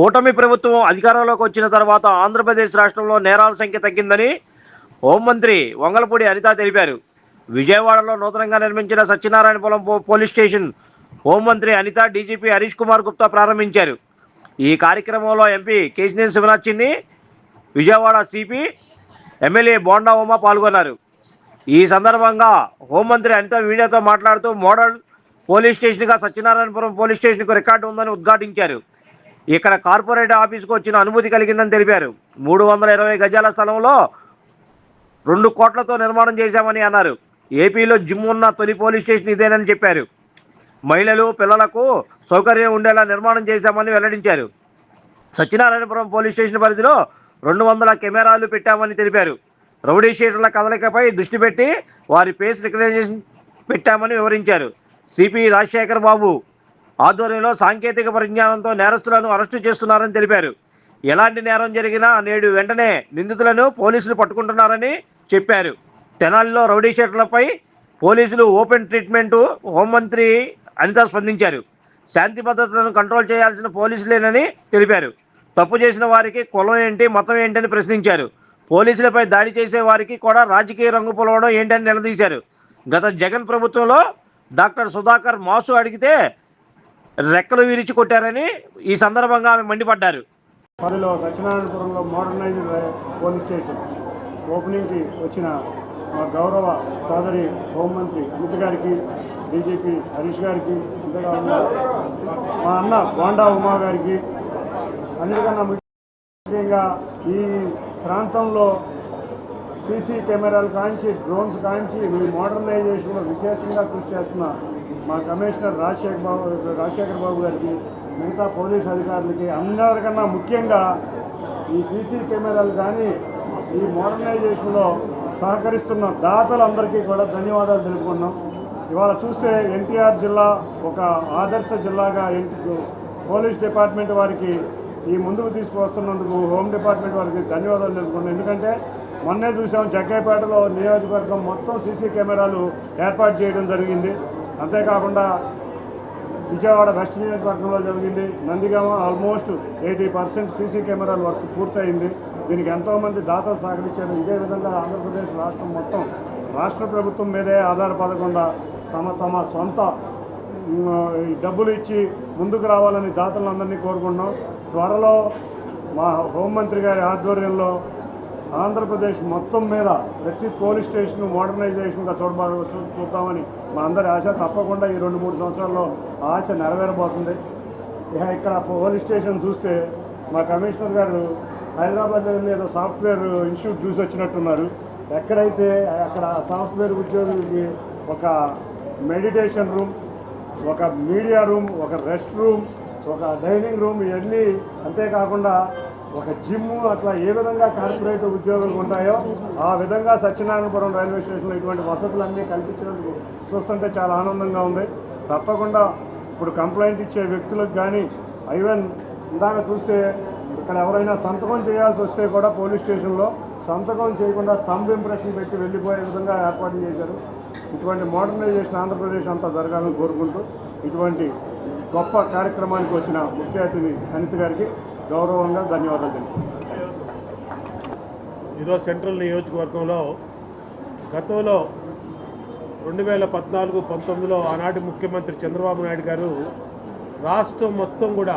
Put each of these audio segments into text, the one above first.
కూటమి ప్రభుత్వం అధికారంలోకి వచ్చిన తర్వాత ఆంధ్రప్రదేశ్ రాష్ట్రంలో నేరాల సంఖ్య తగ్గిందని హోంమంత్రి వంగలపూడి అనిత తెలిపారు. విజయవాడలో నూతనంగా నిర్మించిన సత్యనారాయణపురం పోలీస్ స్టేషన్ హోంమంత్రి అనిత డీజీపీ హరీష్ కుమార్ గుప్తా ప్రారంభించారు. ఈ కార్యక్రమంలో MP Kesineni Sivanath Chinni Vijayawada CP MLA Bonda Uma పాల్గొన్నారు. ఈ సందర్భంగా హోంమంత్రి అనిత మీడియాతో మాట్లాడుతూ మోడల్ పోలీస్ స్టేషన్గా సత్యనారాయణపురం పోలీస్ స్టేషన్కు రికార్డు ఉందని ఉద్ఘాటించారు. ఇక్కడ కార్పొరేట్ ఆఫీస్కు వచ్చిన అనుమతి కలిగిందని తెలిపారు. మూడు వందల ఇరవై గజాల స్థలంలో రెండు కోట్లతో నిర్మాణం చేశామని అన్నారు. ఏపీలో జిమ్ ఉన్న తొలి పోలీస్ స్టేషన్ ఇదేనని చెప్పారు. మహిళలు పిల్లలకు సౌకర్యం ఉండేలా నిర్మాణం చేశామని వెల్లడించారు. సత్యనారాయణపురం పోలీస్ స్టేషన్ పరిధిలో రెండు వందల కెమెరాలు పెట్టామని తెలిపారు. రౌడీ షీటర్ల కదలికపై దృష్టి పెట్టి వారి ఫేస్ రికగ్నైజేషన్ పెట్టామని వివరించారు. సిపి రాజశేఖర్ బాబు. ఆధ్వర్యంలో సాంకేతిక పరిజ్ఞానంతో నేరస్తులను అరెస్టు చేస్తున్నారని తెలిపారు. ఎలాంటి నేరం జరిగినా నేడు వెంటనే నిందితులను పోలీసులు పట్టుకుంటున్నారని చెప్పారు. తెనాలిలో రౌడీ షీట్లపై పోలీసులు ఓపెన్ ట్రీట్మెంట్ హోంమంత్రి అనిత స్పందించారు. శాంతి భద్రతలను కంట్రోల్ చేయాల్సిన పోలీసులేనని తెలిపారు. తప్పు చేసిన వారికి కులం ఏంటి మతం ఏంటని ప్రశ్నించారు. పోలీసులపై దాడి చేసే వారికి కూడా రాజకీయ రంగు పొలవడం ఏంటని నిలదీశారు. గత జగన్ ప్రభుత్వంలో డాక్టర్ సుధాకర్ మాసు అడిగితే రెక్కలు విరిచి కొట్టారని ఈ సందర్భంగా ఆమె మండిపడ్డారు. పరిలో సత్యనారాయణపురంలో మోడర్నైజ్డ్ పోలీస్ స్టేషన్ ఓపెనింగ్కి వచ్చిన మా గౌరవ సోదరి హోంమంత్రి అమిత్ గారికి డీజీపీ హరీష్ గారికి అంతేకాకుండా మా అన్న బోండా ఉమా గారికి అన్నిటికన్నా ముఖ్యంగా ఈ ప్రాంతంలో సీసీ కెమెరాలు కాంచి డ్రోన్స్ కాంచి మీ మోడర్నైజేషన్లో విశేషంగా కృషి చేస్తున్న మా కమిషనర్ రాజశేఖర్ బాబు రాజశేఖర్ బాబు గారికి మిగతా పోలీస్ అధికారులకి అందరికన్నా ముఖ్యంగా ఈ సీసీ కెమెరాలు కానీ ఈ మోడర్నైజేషన్లో సహకరిస్తున్న దాతలందరికీ కూడా ధన్యవాదాలు తెలుపుకున్నాం ఇవాళ చూస్తే ఎన్టీఆర్ జిల్లా ఒక ఆదర్శ జిల్లాగా పోలీస్ డిపార్ట్మెంట్ వారికి ఈ ముందుకు తీసుకువస్తున్నందుకు హోమ్ డిపార్ట్మెంట్ వారికి ధన్యవాదాలు తెలుపుకున్నాం ఎందుకంటే మొన్నే చూసాం జగ్గైపేటలో నియోజకవర్గం మొత్తం సీసీ కెమెరాలు ఏర్పాటు చేయడం జరిగింది. అంతేకాకుండా విజయవాడ వెస్ట్ నియోజకవర్గంలో జరిగింది. Nandigama almost eighty percent CC కెమెరాల వర్క్ పూర్తయింది. దీనికి ఎంతోమంది దాతలు సహకరించారు. ఇదే విధంగా ఆంధ్రప్రదేశ్ రాష్ట్రం మొత్తం రాష్ట్ర ప్రభుత్వం మీదే ఆధారపడకుండా తమ తమ సొంత ఈ డబ్బులు ఇచ్చి ముందుకు రావాలని దాతలందరినీ కోరుకుంటున్నాం. త్వరలో మా హోంమంత్రి గారి ఆధ్వర్యంలో ఆంధ్రప్రదేశ్ మొత్తం మీద ప్రతి పోలీస్ స్టేషన్ మోడర్నైజేషన్గా చూడబో చూద్దామని మా అందరి ఆశ. తప్పకుండా ఈ రెండు మూడు సంవత్సరాల్లో ఆశ నెరవేరబోతుంది. ఇక ఇక్కడ పోలీస్ స్టేషన్ చూస్తే మా కమిషనర్ గారు హైదరాబాద్లో వెళ్ళి ఏదో సాఫ్ట్వేర్ ఇన్స్టిట్యూట్ చూసి వచ్చినట్టున్నారు. ఎక్కడైతే అక్కడ సాఫ్ట్వేర్ ఉద్యోగులకి ఒక మెడిటేషన్ రూమ్ ఒక మీడియా రూమ్ ఒక రెస్ట్ రూమ్ ఒక డైనింగ్ రూమ్ ఇవన్నీ అంతేకాకుండా ఒక జిమ్ అట్లా ఏ విధంగా కార్పొరేట్ ఉద్యోగులు ఉంటాయో ఆ విధంగా సత్యనారాయణపురం రైల్వే స్టేషన్లో ఇటువంటి వసతులన్నీ కల్పించినందుకు చూస్తుంటే చాలా ఆనందంగా ఉంది. తప్పకుండా ఇప్పుడు కంప్లైంట్ ఇచ్చే వ్యక్తులకు కానీ ఈవెన్ ఇందాక చూస్తే ఇక్కడ ఎవరైనా సంతకం చేయాల్సి వస్తే కూడా పోలీస్ స్టేషన్లో సంతకం చేయకుండా తంబ్ ఇంప్రెషన్ పెట్టి వెళ్ళిపోయే విధంగా ఏర్పాటు చేశారు. ఇటువంటి మోడర్నైజేషన్ ఆంధ్రప్రదేశ్ అంతా జరగాలని కోరుకుంటూ ఇటువంటి గొప్ప కార్యక్రమానికి వచ్చిన ముఖ్య అతిథి అనిత్ గారికి గౌరవంగా ధన్యవాదాలు తెలుపుతున్నాను ఈరోజు సెంట్రల్ నియోజకవర్గంలో గతంలో రెండు వేల పద్నాలుగు పంతొమ్మిదిలో ఆనాటి ముఖ్యమంత్రి చంద్రబాబు నాయుడు గారు రాష్ట్రం మొత్తం కూడా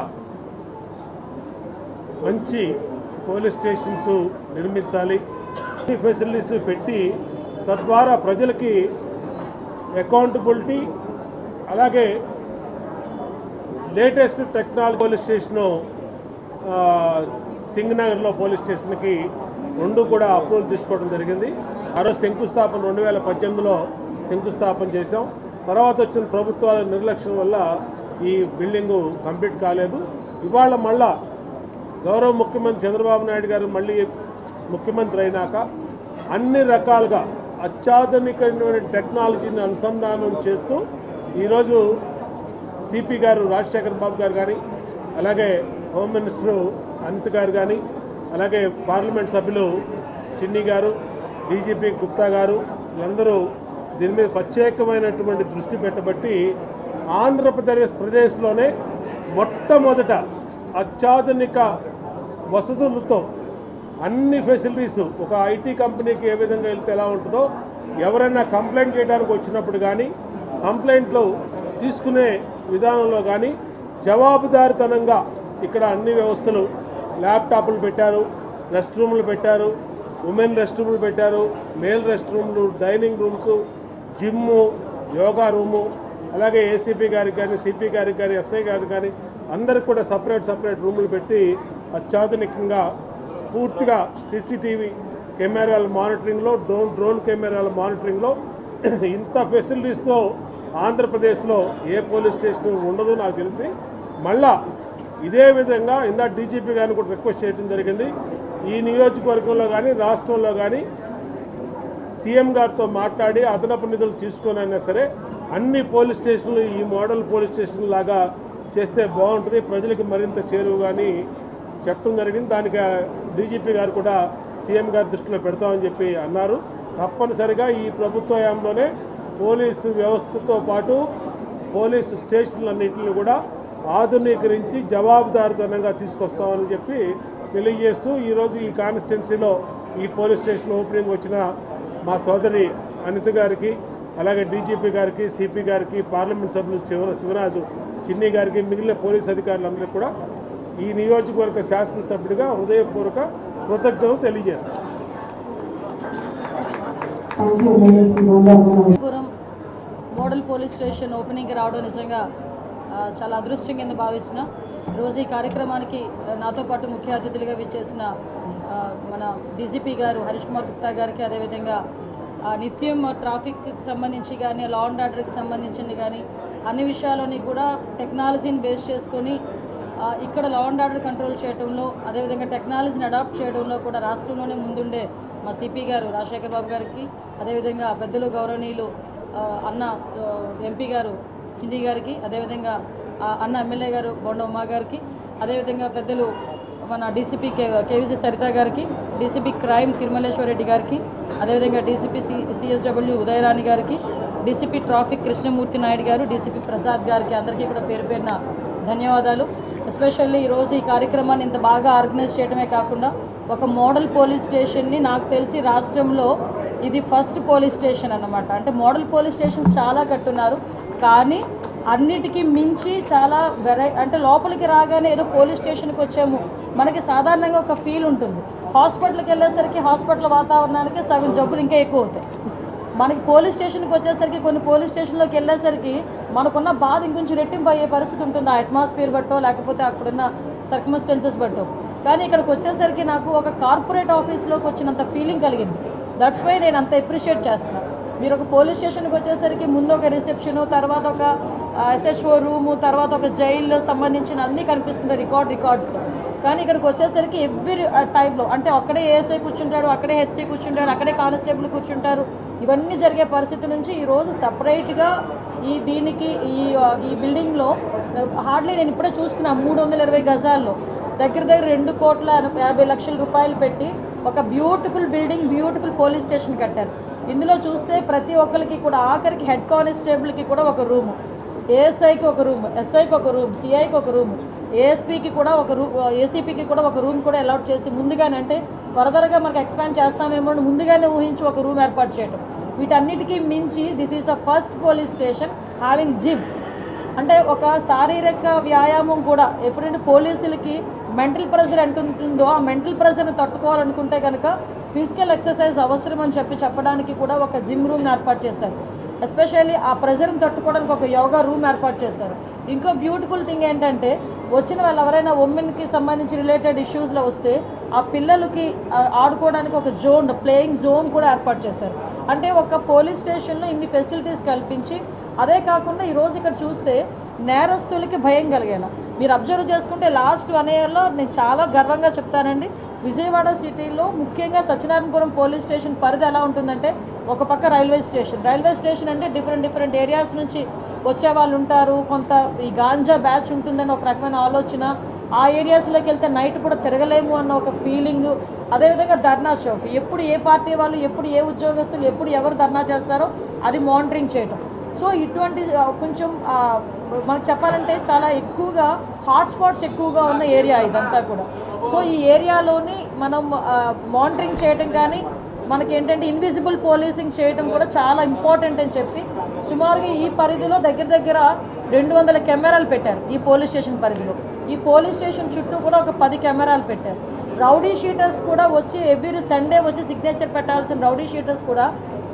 మంచి పోలీస్ స్టేషన్స్ నిర్మించాలి ఫెసిలిటీస్ పెట్టి తద్వారా ప్రజలకి అకౌంటబిలిటీ అలాగే లేటెస్ట్ టెక్నాలజీ పోలీస్ స్టేషను సింగనగర్లో పోలీస్ స్టేషన్కి రెండు కూడా అప్రూవల్ తీసుకోవడం జరిగింది. ఆ రోజు శంకుస్థాపన రెండు వేల పద్దెనిమిదిలో శంకుస్థాపన చేశాం. తర్వాత వచ్చిన ప్రభుత్వాల నిర్లక్ష్యం వల్ల ఈ బిల్డింగు కంప్లీట్ కాలేదు. ఇవాళ మళ్ళా గౌరవ ముఖ్యమంత్రి చంద్రబాబు నాయుడు గారు మళ్ళీ ముఖ్యమంత్రి అయినాక అన్ని రకాలుగా అత్యాధునికమైన టెక్నాలజీని అనుసంధానం చేస్తూ ఈరోజు సిపి గారు రాజశేఖర్ బాబు గారు కానీ అలాగే హోమ్ మినిస్టరు అనిత్ గారు కానీ అలాగే పార్లమెంట్ సభ్యులు చిన్ని గారు డీజీపీ గుప్తా గారు వీళ్ళందరూ దీని మీద ప్రత్యేకమైనటువంటి దృష్టి పెట్టబట్టి ఆంధ్రప్రదేశ్ ప్రదేశ్లోనే మొట్టమొదట అత్యాధునిక వసతులతో అన్ని ఫెసిలిటీస్ ఒక ఐటీ కంపెనీకి ఏ విధంగా వెళ్తే ఎలా ఉంటుందో ఎవరైనా కంప్లైంట్ చేయడానికి వచ్చినప్పుడు కానీ కంప్లైంట్లు తీసుకునే విధానంలో కానీ జవాబుదారితనంగా ఇక్కడ అన్ని వ్యవస్థలు ల్యాప్టాప్లు పెట్టారు రెస్ట్ రూమ్లు పెట్టారు ఉమెన్ రెస్ట్ రూమ్లు పెట్టారు మేల్ రెస్ట్ రూమ్లు dining rooms gym yoga room అలాగే ఏసీపీ గారికి కానీ సిపి గారికి కానీ ఎస్ఐ గారికి కానీ అందరికి కూడా సపరేట్ సపరేట్ రూములు పెట్టి అత్యాధునికంగా పూర్తిగా సీసీటీవీ కెమెరాల మానిటరింగ్లో డ్రోన్ డ్రోన్ కెమెరాల మానిటరింగ్లో ఇంత ఫెసిలిటీస్తో ఆంధ్రప్రదేశ్లో ఏ పోలీస్ స్టేషన్ ఉండదు నాకు తెలిసి. మళ్ళా ఇదే విధంగా ఇందా డీజీపీ గారిని కూడా రిక్వెస్ట్ చేయడం జరిగింది. ఈ నియోజకవర్గంలో కానీ రాష్ట్రంలో కానీ సీఎం గారితో మాట్లాడి అదనపు నిధులు తీసుకునైనా సరే అన్ని పోలీస్ స్టేషన్లు ఈ మోడల్ పోలీస్ స్టేషన్ లాగా చేస్తే బాగుంటుంది. ప్రజలకు మరింత చేరువు కానీ చెప్పడం జరిగింది. దానికి డీజీపీ గారు కూడా సీఎం గారి దృష్టిలో పెడతామని చెప్పి అన్నారు. తప్పనిసరిగా ఈ ప్రభుత్వ హయాంలోనే పోలీసు వ్యవస్థతో పాటు పోలీసు స్టేషన్లన్నింటిని కూడా ఆధునీకరించి జవాబుదారితనంగా తీసుకొస్తామని చెప్పి తెలియజేస్తూ ఈరోజు ఈ కాన్స్టిట్యున్సీలో ఈ పోలీస్ స్టేషన్ ఓపెనింగ్ వచ్చిన మా సోదరి అనిత గారికి అలాగే డీజీపీ గారికి సిపి గారికి పార్లమెంట్ సభ్యులు శివ శివనాథ్ చిన్ని గారికి మిగిలిన పోలీస్ అధికారులందరికీ కూడా ఈ నియోజకవర్గ శాసనసభ్యుడిగా హృదయపూర్వక కృతజ్ఞతలు తెలియజేస్తాను పురం మోడల్ పోలీస్ స్టేషన్ ఓపెనింగ్కి రావడం నిజంగా చాలా అదృష్టం కింద భావిస్తున్నా రోజు ఈ కార్యక్రమానికి నాతో పాటు ముఖ్య అతిథులుగా విచ్చేసిన మన డీజీపీ గారు హరీష్ కుమార్ గుప్తా గారికి అదేవిధంగా నిత్యం ట్రాఫిక్కి సంబంధించి కానీ లా అండ్ ఆర్డర్కి సంబంధించింది కానీ అన్ని విషయాలని కూడా టెక్నాలజీని బేస్ చేసుకొని ఇక్కడ లా అండ్ ఆర్డర్ కంట్రోల్ చేయడంలో అదేవిధంగా టెక్నాలజీని అడాప్ట్ చేయడంలో కూడా రాష్ట్రంలోనే ముందుండే మా సిపి గారు రాజశేఖర్ బాబు గారికి అదేవిధంగా పెద్దలు గౌరవనీయులు అన్న ఎంపీ గారు చిండి గారికి అదేవిధంగా అన్న ఎమ్మెల్యే గారు బొండ ఉమా గారికి అదేవిధంగా పెద్దలు మన డీసీపీ కే కేవీసీ సరిత గారికి డీసీపీ క్రైమ్ తిరుమలేశ్వర రెడ్డి గారికి అదేవిధంగా డీసీపీ సి సిఎస్డబ్ల్యూ ఉదయరాణి గారికి డీసీపీ ట్రాఫిక్ కృష్ణమూర్తి నాయుడు గారు డీసీపీ ప్రసాద్ గారికి అందరికీ కూడా పేరు పేరున ధన్యవాదాలు. ఎస్పెషల్లీ ఈరోజు ఈ కార్యక్రమాన్ని ఇంత బాగా ఆర్గనైజ్ చేయడమే కాకుండా ఒక మోడల్ పోలీస్ స్టేషన్ని నాకు తెలిసి రాష్ట్రంలో ఇది ఫస్ట్ పోలీస్ స్టేషన్ అన్నమాట. అంటే మోడల్ పోలీస్ స్టేషన్స్ చాలా కట్టున్నారు. కానీ అన్నిటికీ మించి చాలా వెరై అంటే లోపలికి రాగానే ఏదో పోలీస్ స్టేషన్కి వచ్చాము. మనకి సాధారణంగా ఒక ఫీల్ ఉంటుంది. హాస్పిటల్కి వెళ్ళేసరికి హాస్పిటల్ వాతావరణానికి సగం జబ్బులు ఇంకా ఎక్కువ అవుతాయి. మనకి పోలీస్ స్టేషన్కి వచ్చేసరికి కొన్ని పోలీస్ స్టేషన్లోకి వెళ్ళేసరికి మనకున్న బాధ ఇంకొంచెం రెట్టింపు అయ్యే పరిస్థితి ఉంటుంది. ఆ అట్మాస్ఫియర్ బట్టో లేకపోతే అక్కడున్న సర్కమ్స్టెన్సెస్ బట్టో. కానీ ఇక్కడికి వచ్చేసరికి నాకు ఒక కార్పొరేట్ ఆఫీస్లోకి వచ్చినంత ఫీలింగ్ కలిగింది. దట్స్ వై నేను అంత అప్రిషియేట్ చేస్తున్నాను మీరు ఒక పోలీస్ స్టేషన్కి వచ్చేసరికి ముందు ఒక రిసెప్షన్ తర్వాత ఒక ఎస్హెచ్ఓ రూము తర్వాత ఒక జైలు సంబంధించిన అన్నీ కనిపిస్తుంటాయి రికార్డ్ రికార్డ్స్తో కానీ ఇక్కడికి వచ్చేసరికి ఎవ్రీ టైంలో అంటే అక్కడే ఏఎస్ఐ కూర్చుంటాడు అక్కడే హెచ్ఐ కూర్చుంటాడు అక్కడే కానిస్టేబుల్ కూర్చుంటారు. ఇవన్నీ జరిగే పరిస్థితి నుంచి ఈరోజు సపరేట్గా ఈ దీనికి ఈ ఈ బిల్డింగ్లో హార్డ్లీ నేను ఇప్పుడే చూస్తున్నా మూడు వందల ఇరవై గజాల్లో. దగ్గర దగ్గర రెండు కోట్ల యాభై లక్షల రూపాయలు పెట్టి ఒక beautiful building beautiful police station కట్టారు. ఇందులో చూస్తే ప్రతి ఒక్కరికి కూడా ఆఖరికి హెడ్ కానిస్టేబుల్కి కూడా ఒక రూము ఏఎస్ఐకి ఒక రూమ్ ఎస్ఐకి ఒక రూమ్ సిఐకి ఒక రూమ్ ఏఎస్పీకి కూడా ఒక రూ ఏసీపీకి కూడా ఒక రూమ్ కూడా అలాట్ చేసి ముందుగానే అంటే ఫర్దర్గా మనకు ఎక్స్పాండ్ చేస్తామేమో అని ముందుగానే ఊహించి ఒక రూమ్ ఏర్పాటు చేయటం. వీటన్నిటికీ మించి this is the first police station having gym అంటే ఒక శారీరక వ్యాయామం కూడా ఎప్పుడంటే పోలీసులకి మెంటల్ ప్రెషర్ అంటుంటుందో ఆ మెంటల్ ప్రెషర్ని తట్టుకోవాలనుకుంటే కనుక ఫిజికల్ ఎక్సర్సైజ్ అవసరం అని చెప్పి చెప్పడానికి కూడా ఒక జిమ్ రూమ్ని ఏర్పాటు చేశారు. ఎస్పెషల్లీ ఆ ప్రెజర్ని తట్టుకోవడానికి ఒక యోగా రూమ్ ఏర్పాటు చేశారు. ఇంకో బ్యూటిఫుల్ థింగ్ ఏంటంటే వచ్చిన వాళ్ళు ఎవరైనా ఉమెన్కి సంబంధించి రిలేటెడ్ ఇష్యూస్లో వస్తే ఆ పిల్లలకి ఆడుకోవడానికి ఒక జోన్ ప్లేయింగ్ జోన్ కూడా ఏర్పాటు చేశారు. అంటే ఒక పోలీస్ స్టేషన్లో ఇన్ని ఫెసిలిటీస్ కల్పించి అదే కాకుండా ఈరోజు ఇక్కడ చూస్తే నేరస్తులకి భయం కలిగేలా. మీరు అబ్జర్వ్ చేసుకుంటే లాస్ట్ వన్ ఇయర్లో నేను చాలా గర్వంగా చెప్తానండి. విజయవాడ సిటీలో ముఖ్యంగా సత్యనారాయణపురం పోలీస్ స్టేషన్ పరిధి ఎలా ఉంటుందంటే ఒక పక్క రైల్వే స్టేషన్. రైల్వే స్టేషన్ అంటే డిఫరెంట్ డిఫరెంట్ ఏరియాస్ నుంచి వచ్చే వాళ్ళు ఉంటారు. కొంత ఈ గాంజా బ్యాచ్ ఉంటుందని ఒక రకమైన ఆలోచన. ఆ ఏరియాస్లోకి వెళ్తే నైట్ కూడా తిరగలేము అన్న ఒక ఫీలింగ్ అదేవిధంగా ధర్నా చౌక్. ఎప్పుడు ఏ పార్టీ వాళ్ళు ఎప్పుడు ఏ ఉద్యోగస్తులు ఎప్పుడు ఎవరు ధర్నా చేస్తారో అది మానిటరింగ్ చేయటం. సో ఇటువంటి కొంచెం మనకు చెప్పాలంటే చాలా ఎక్కువగా హాట్ స్పాట్స్ ఎక్కువగా ఉన్న ఏరియా ఇదంతా కూడా. సో ఈ ఏరియాలోని మనం మానిటరింగ్ చేయడం కానీ మనకి ఏంటంటే ఇన్విజిబుల్ పోలీసింగ్ చేయడం కూడా చాలా ఇంపార్టెంట్ అని చెప్పి సుమారుగా ఈ పరిధిలో దగ్గర దగ్గర రెండు వందల కెమెరాలు పెట్టారు ఈ పోలీస్ స్టేషన్ పరిధిలో. ఈ పోలీస్ స్టేషన్ చుట్టూ కూడా ఒక పది కెమెరాలు పెట్టారు. రౌడీ షీటర్స్ కూడా వచ్చి ఎవ్రీ సండే వచ్చి సిగ్నేచర్ పెట్టాల్సిన రౌడీ షీటర్స్ కూడా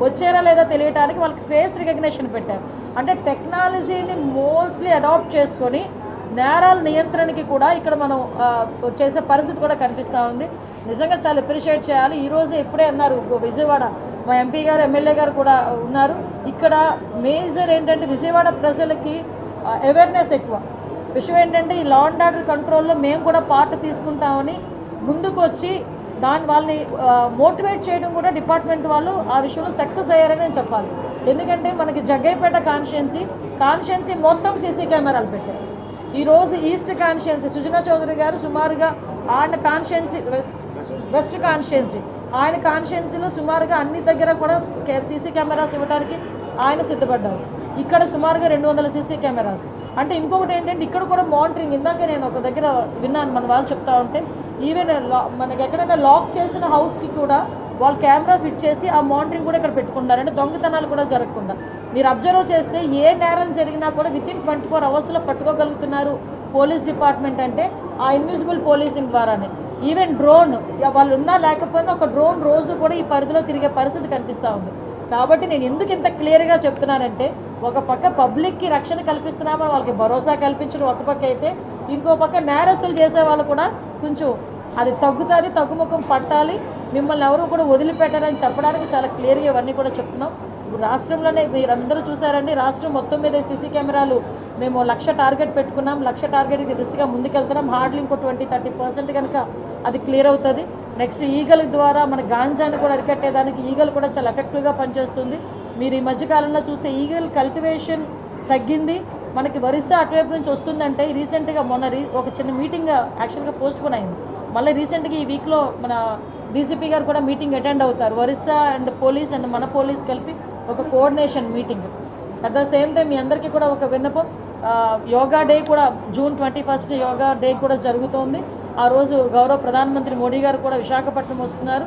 వచ్చారా లేదా తెలియడానికి వాళ్ళకి ఫేస్ రికగ్నిషన్ పెట్టారు. అంటే టెక్నాలజీని మోస్ట్లీ అడాప్ట్ చేసుకొని నేరాల నియంత్రణకి కూడా ఇక్కడ మనం చేసే పరిస్థితి కూడా కనిపిస్తూ ఉంది. నిజంగా చాలా అప్రిషియేట్ చేయాలి. ఈరోజు ఇప్పుడే అన్నారు విజయవాడ మా ఎంపీ గారు ఎమ్మెల్యే గారు కూడా ఉన్నారు. ఇక్కడ మేజర్ ఏంటంటే విజయవాడ ప్రజలకి అవేర్నెస్ ఎక్కువ. విషయం ఏంటంటే ఈ లా అండ్ ఆర్డర్ కంట్రోల్లో మేము కూడా పార్ట్ తీసుకుంటామని ముందుకు వచ్చి దాని వాళ్ళని మోటివేట్ చేయడం కూడా డిపార్ట్మెంట్ వాళ్ళు ఆ విషయంలో సక్సెస్ అయ్యారని నేను చెప్పాలి. ఎందుకంటే మనకి జగ్గైపేట కాన్షియన్సీ కాన్షియన్సీ మొత్తం సీసీ కెమెరాలు పెట్టారు. ఈరోజు ఈస్ట్ కాన్షియన్సీ సుజనా చౌదరి గారు సుమారుగా ఆయన కాన్షియన్సీ వెస్ట్ వెస్ట్ కాన్షియన్సీ ఆయన కాన్షియన్సీలో సుమారుగా అన్ని దగ్గర కూడా సీసీ కెమెరాస్ ఇవ్వడానికి ఆయన సిద్ధపడ్డారు. ఇక్కడ సుమారుగా రెండు వందల సీసీ కెమెరాస్. అంటే ఇంకొకటి ఏంటంటే ఇక్కడ కూడా మానిటరింగ్. ఇందాక నేను ఒక దగ్గర విన్నాను మన వాళ్ళు చెప్తా ఉంటే ఈవెన్ మనకి ఎక్కడైనా లాక్ చేసిన హౌస్కి కూడా వాళ్ళు కెమెరా ఫిట్ చేసి ఆ మానిటరింగ్ కూడా ఇక్కడ పెట్టుకుంటారు అంటే దొంగతనాలు కూడా జరగకుండా. మీరు అబ్జర్వ్ చేస్తే ఏ నేరం జరిగినా కూడా విత్ ఇన్ ట్వంటీ ఫోర్ అవర్స్లో పట్టుకోగలుగుతున్నారు పోలీస్ డిపార్ట్మెంట్ అంటే ఆ ఇన్విజిబుల్ పోలీసింగ్ ద్వారానే. ఈవెన్ డ్రోన్ వాళ్ళు ఉన్నా లేకపోయినా ఒక డ్రోన్ రోజు కూడా ఈ పరిధిలో తిరిగే పరిస్థితి కనిపిస్తూ ఉంది. కాబట్టి నేను ఎందుకు ఇంత క్లియర్గా చెప్తున్నానంటే ఒక పక్క పబ్లిక్కి రక్షణ కల్పిస్తున్నామని వాళ్ళకి భరోసా కల్పించడం ఒక పక్క అయితే ఇంకో పక్క నేరస్తులు చేసే వాళ్ళు కూడా కొంచెం అది తగ్గుతుంది తగ్గుముఖం పట్టాలి. మిమ్మల్ని ఎవరు కూడా వదిలిపెట్టారని చెప్పడానికి చాలా క్లియర్గా ఇవన్నీ కూడా చెప్తున్నాం. ఇప్పుడు రాష్ట్రంలోనే మీరందరూ చూసారండి రాష్ట్రం మొత్తం మీద సీసీ కెమెరాలు మేము లక్ష టార్గెట్ పెట్టుకున్నాం లక్ష టార్గెట్కి దిశగా ముందుకెళ్తున్నాం. హార్డ్లీ ఇంకో ట్వంటీ థర్టీ పర్సెంట్ కనుక అది క్లియర్ అవుతుంది. నెక్స్ట్ ఈగల ద్వారా మన గాంజాని కూడా అరికట్టేదానికి ఈగలు కూడా చాలా ఎఫెక్టివ్గా పనిచేస్తుంది. మీరు ఈ మధ్యకాలంలో చూస్తే ఈగల్ కల్టివేషన్ తగ్గింది. మనకి ఒరిస్సా అటువైపు నుంచి వస్తుందంటే రీసెంట్గా మొన్న రీ ఒక చిన్న మీటింగ్ యాక్చువల్గా పోస్ట్ పోన్ అయింది. మళ్ళీ రీసెంట్గా ఈ వీక్లో మన డీసీపీ గారు కూడా మీటింగ్ అటెండ్ అవుతారు. ఒరిస్సా అండ్ పోలీస్ అండ్ మన పోలీస్ కలిపి ఒక coordination meeting. At the same time మీ అందరికీ కూడా ఒక విన్నపం. యోగా డే కూడా June twenty first yoga day కూడా జరుగుతోంది. ఆ రోజు గౌరవ ప్రధానమంత్రి మోడీ గారు కూడా విశాఖపట్నం వస్తున్నారు.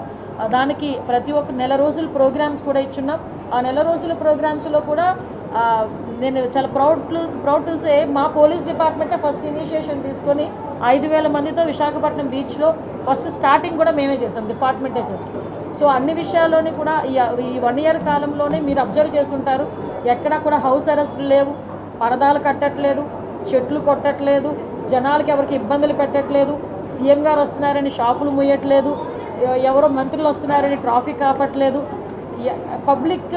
దానికి ప్రతి ఒక్క నెల రోజుల ప్రోగ్రామ్స్ కూడా ఇచ్చున్నాం. ఆ నెల రోజుల ప్రోగ్రామ్స్లో కూడా నేను చాలా ప్రౌడ్ ప్రౌడ్ టు సే మా పోలీస్ డిపార్ట్మెంటే ఫస్ట్ ఇనిషియేషన్ తీసుకొని ఐదు వేల మందితో విశాఖపట్నం బీచ్లో ఫస్ట్ స్టార్టింగ్ కూడా మేమే చేసాం డిపార్ట్మెంటే చేసాం. సో అన్ని విషయాల్లోని కూడా ఈ ఈ వన్ ఇయర్ కాలంలోనే మీరు అబ్జర్వ్ చేస్తుంటారు ఎక్కడా కూడా హౌస్ అరెస్టులు లేవు పరదాలు కట్టట్లేదు చెట్లు కొట్టట్లేదు జనాలకి ఎవరికి ఇబ్బందులు పెట్టట్లేదు సీఎం గారు వస్తున్నారని షాపులు ముయ్యట్లేదు ఎవరో మంత్రులు వస్తున్నారని ట్రాఫిక్ ఆపట్లేదు పబ్లిక్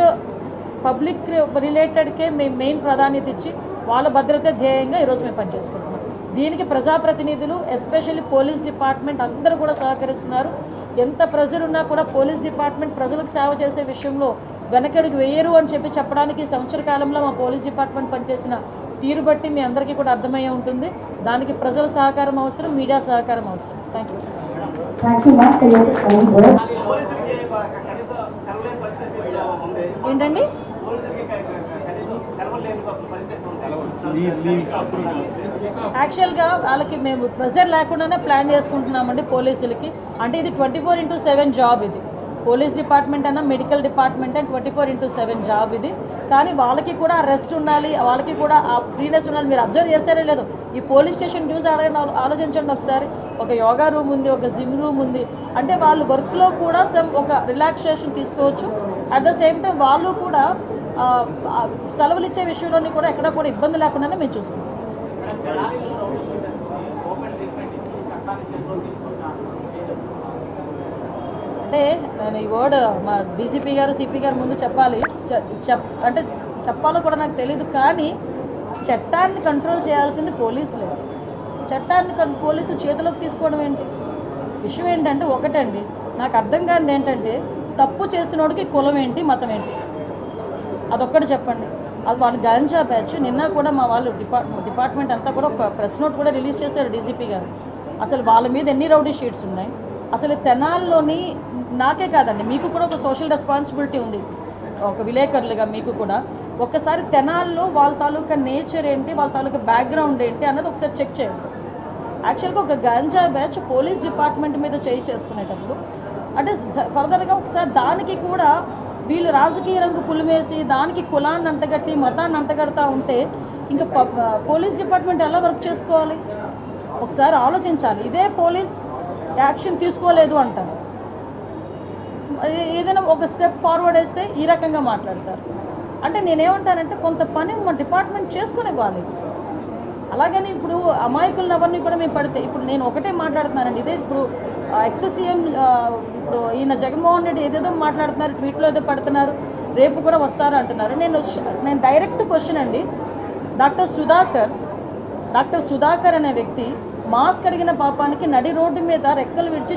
పబ్లిక్ రిలేటెడ్కే మేము మెయిన్ ప్రాధాన్యత ఇచ్చి వాళ్ళ భద్రత ధ్యేయంగా ఈరోజు మేము పనిచేసుకుంటున్నాం. దీనికి ప్రజాప్రతినిధులు ఎస్పెషల్లీ పోలీస్ డిపార్ట్మెంట్ అందరూ కూడా సహకరిస్తున్నారు. ఎంత ప్రెజర్ ఉన్నా కూడా పోలీస్ డిపార్ట్మెంట్ ప్రజలకు సేవ చేసే విషయంలో వెనకడుగు వేయరు అని చెప్పి చెప్పడానికి సంవత్సర కాలంలో మా పోలీస్ డిపార్ట్మెంట్ పనిచేసిన తీరు బట్టి మీ అందరికీ కూడా అర్థమయ్యే ఉంటుంది. దానికి ప్రజల సహకారం అవసరం మీడియా సహకారం అవసరం. Thank you. ఏంటండి? యాక్చువల్గా వాళ్ళకి మేము ప్రెజర్ లేకుండానే ప్లాన్ చేసుకుంటున్నామండి పోలీసులకి. అంటే ఇది twenty four into seven job ఇది. పోలీస్ డిపార్ట్మెంట్ అన్న medical department and twenty four into seven job ఇది. కానీ వాళ్ళకి కూడా రెస్ట్ ఉండాలి వాళ్ళకి కూడా ఆ ఫ్రీనెస్ ఉండాలి. మీరు అబ్జర్వ్ చేశారో లేదో ఈ పోలీస్ స్టేషన్ చూసి అడగండి ఆలోచించండి ఒకసారి. ఒక యోగా రూమ్ ఉంది ఒక జిమ్ రూమ్ ఉంది. అంటే వాళ్ళు వర్క్లో కూడా సమ్ ఒక రిలాక్సేషన్ తీసుకోవచ్చు. అట్ ద సేమ్ టైం వాళ్ళు కూడా సెలవులు ఇచ్చే విషయంలోని కూడా ఎక్కడ కూడా ఇబ్బంది లేకుండానే మేము చూసుకుంటాం అంటే నేను ఈ వర్డ్ మా డీసీపీ గారు సిపి గారు ముందు చెప్పాలి. అంటే చెప్పాలో కూడా నాకు తెలియదు కానీ చట్టాన్ని కంట్రోల్ చేయాల్సింది పోలీసులే. చట్టాన్ని కన్- పోలీసులు చేతిలోకి తీసుకోవడం ఏంటి? విషయం ఏంటంటే ఒకటండి నాకు అర్థం కానిది ఏంటంటే తప్పు చేసినోడికి కులం ఏంటి మతం ఏంటి? అదొక్కటి చెప్పండి. అది వాళ్ళు గాంజా బ్యాచ్. నిన్న కూడా మా వాళ్ళు డిపార్ట్ డిపార్ట్మెంట్ అంతా కూడా ఒక ప్రెస్ నోట్ కూడా రిలీజ్ చేశారు డీజీపీ గారు. అసలు వాళ్ళ మీద ఎన్ని రౌడీ షీట్స్ ఉన్నాయి? అసలు తెనాల్లోని నాకే కాదండి మీకు కూడా ఒక సోషల్ రెస్పాన్సిబిలిటీ ఉంది. ఒక విలేకరులుగా మీకు కూడా. ఒక్కసారి తెనాల్లో వాళ్ళ తాలూకా నేచర్ ఏంటి వాళ్ళ తాలూకా బ్యాక్గ్రౌండ్ ఏంటి అన్నది ఒకసారి చెక్ చేయండి. యాక్చువల్గా ఒక గంజా బ్యాచ్ పోలీస్ డిపార్ట్మెంట్ మీద చేయి చేసుకునేటప్పుడు అంటే ఫర్దర్గా ఒకసారి దానికి కూడా వీళ్ళు రాజకీయ రంగు పులిమేసి దానికి కులాన్ని అంటగట్టి మతాన్ని అంటగడతా ఉంటే ఇంకా పోలీస్ డిపార్ట్మెంట్ ఎలా వర్క్ చేసుకోవాలి? ఒకసారి ఆలోచించాలి. ఇదే పోలీస్ యాక్షన్ తీసుకోలేదు అంటారు. ఏదైనా ఒక స్టెప్ ఫార్వర్డ్ వేస్తే ఈ రకంగా మాట్లాడతారు. అంటే నేనేమంటానంటే కొంత పని మా డిపార్ట్మెంట్ చేసుకునివ్వాలి. అలాగని ఇప్పుడు అమాయకులను ఎవరిని కూడా మేము పడితే ఇప్పుడు నేను ఒకటే మాట్లాడుతున్నానండి ఇదే ఇప్పుడు ఎక్స్ సీఎం ఇప్పుడు ఈయన జగన్మోహన్ రెడ్డి ఏదేదో మాట్లాడుతున్నారు ట్వీట్లో ఏదో పడుతున్నారు రేపు కూడా వస్తారు అంటున్నారు. నేను నేను డైరెక్ట్ క్వశ్చన్ అండి డాక్టర్ సుధాకర్ డాక్టర్ సుధాకర్ అనే వ్యక్తి మాస్క్ అడిగిన పాపానికి నడి రోడ్డు మీద రెక్కలు విడిచి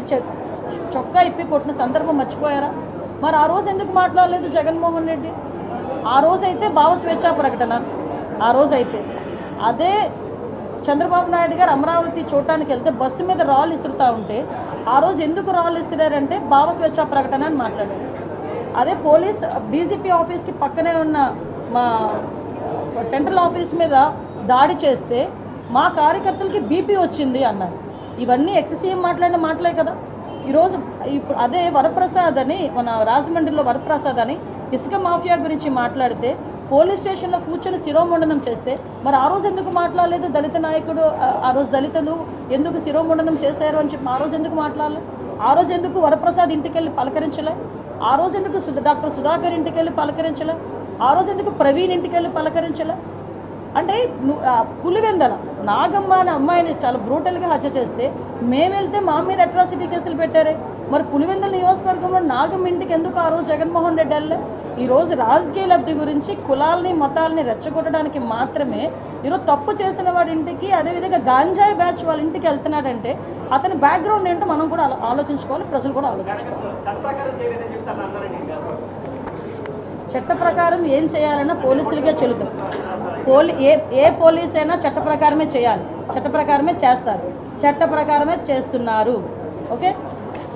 చొక్కా ఇప్పి కొట్టిన సందర్భం మర్చిపోయారా? మరి ఆ రోజు ఎందుకు మాట్లాడలేదు జగన్మోహన్ రెడ్డి? ఆ రోజైతే భావ స్వేచ్ఛా ప్రకటన ఆ రోజైతే. అదే చంద్రబాబు నాయుడు గారు అమరావతి చూడటానికి వెళ్తే బస్సు మీద రాళ్ళు ఇసురుతా ఉంటే ఆ రోజు ఎందుకు రాళ్ళు ఇసిరారంటే భావ స్వేచ్ఛ ప్రకటన అని మాట్లాడారు. అదే పోలీస్ డీజీపీ ఆఫీస్కి పక్కనే ఉన్న మా సెంట్రల్ ఆఫీస్ మీద దాడి చేస్తే మా కార్యకర్తలకి బీపీ వచ్చింది అన్నారు. ఇవన్నీ ఎక్ససీఎం మాట్లాడిన మాటలే కదా. ఈరోజు ఇప్పుడు అదే వరప్రసాద్ అని మన రాజమండ్రిలో వరప్రసాద్ అని ఇసుక మాఫియా గురించి మాట్లాడితే పోలీస్ స్టేషన్లో కూర్చొని శిరోముండనం చేస్తే మరి ఆ రోజు ఎందుకు మాట్లాడలేదు దళిత నాయకుడు? ఆ- రోజు దళితులు ఎందుకు శిరోముండనం చేశారు అని చెప్పి ఆ రోజు ఎందుకు మాట్లాడలేదు ఆ రోజు ఎందుకు వరప్రసాద్ ఇంటికి వెళ్ళి పలకరించలే? ఆ రోజు ఎందుకు సు- డాక్టర్ సుధాకర్ ఇంటికి వెళ్ళి పలకరించలే? ఆ రోజు ఎందుకు ప్రవీణ్ ఇంటికి వెళ్ళి పలకరించలే? అంటే పులివెందన పులివెందల నాగమ్మ అనే అమ్మాయిని చాలా బ్రూటల్గా హత్య చేస్తే మేము వెళ్తే మా మీద అట్రాసిటీ కేసులు పెట్టారే. మరి పులివెందుల నియోజకవర్గంలో నాగం ఇంటికి ఎందుకు ఆ రోజు జగన్మోహన్ రెడ్డి వెళ్ళే ఈరోజు రాజకీయ లబ్ధి గురించి కులాల్ని మతాల్ని రెచ్చగొట్టడానికి మాత్రమే ఈరోజు తప్పు చేసిన వాడి ఇంటికి అదేవిధంగా గాంజాయి బ్యాచ్ వాళ్ళ ఇంటికి వెళ్తున్నాడంటే అతని బ్యాక్గ్రౌండ్ ఏంటో మనం కూడా ఆలోచించుకోవాలి ప్రజలు కూడా ఆలోచించుకోవాలి. చట్ట ప్రకారం ఏం చేయాలన్నా పోలీసులకే చెల్లుతాం. పోలీ ఏ ఏ పోలీస్ అయినా చట్ట ప్రకారమే చేయాలి. చట్ట ప్రకారమే చేస్తారు. చట్ట ప్రకారమే చేస్తున్నారు. Okay?